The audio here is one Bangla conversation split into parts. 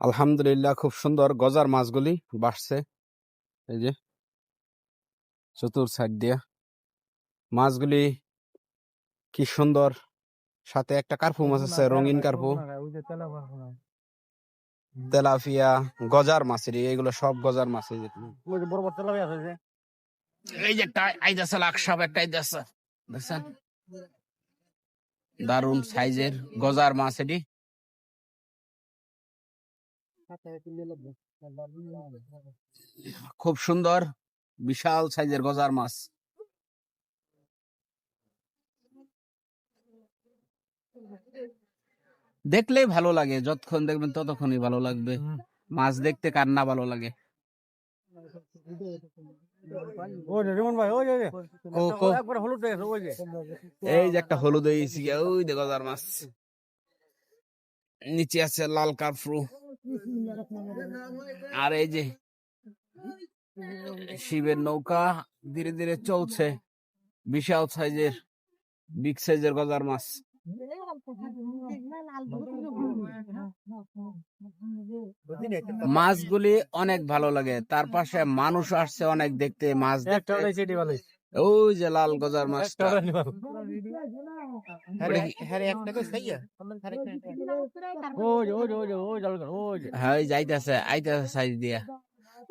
আলহামদুলিল্লাহ খুব সুন্দর। গজার মাছগুলি বাসছে এই যে চতুর সাইড দিয়া। মাছগুলি কি সুন্দর। সাথে একটা কার্পু মাছ আছে রঙিন কার্পু। তেলাপিয়া গজার মাছের এগুলো সব গজার মাছ এই যে বড় বড় তেলাপিয়া আছে এই যে একটা আইদাছে লাখ সব একটা আইদাছে দেখছেন? দারুণ সাইজের গজার মাছ এটি। খুব সুন্দর বিশাল সাইজের গজার মাছ। দেখলেই ভালো লাগে যতক্ষণ দেখবেন ততক্ষণই ভালো লাগবে। মাছ দেখতে কার না ভালো লাগে। হয়ে এই যে একটা হলুদ হয়েছি ওই গজার মাছ। নিচে আছে লাল কার্ফু। আর এই যে শিবের নৌকা ধীরে ধীরে চলছে। বিশাল সাইজের, বিগ সাইজের গজার মাছ। মাছগুলি অনেক ভালো লাগে। তার পাশে মানুষ আসছে অনেক দেখতে। মাছ দেখতে ওই যে লাল গজার মাছটা। হ্যাঁ যাইতেছে আইতেছে সাইজ দিয়া।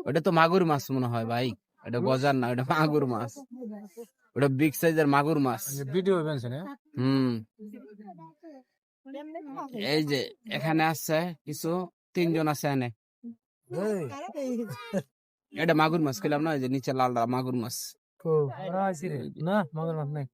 ওটা তো মাগুর মাছ মনে হয় ভাই। ওটা গজার না ওটা মাগুর মাছ। ওটা বিগ সাইজের মাগুর মাছ। ভিডিও হ্যাঁ হুম। এই যে এখানে আছে কিছু তিনজন আছে এনে। এটা মাগুর মাছ খেলাম না যে নিচে লাল মাগুর মাছ। না মাছ নাই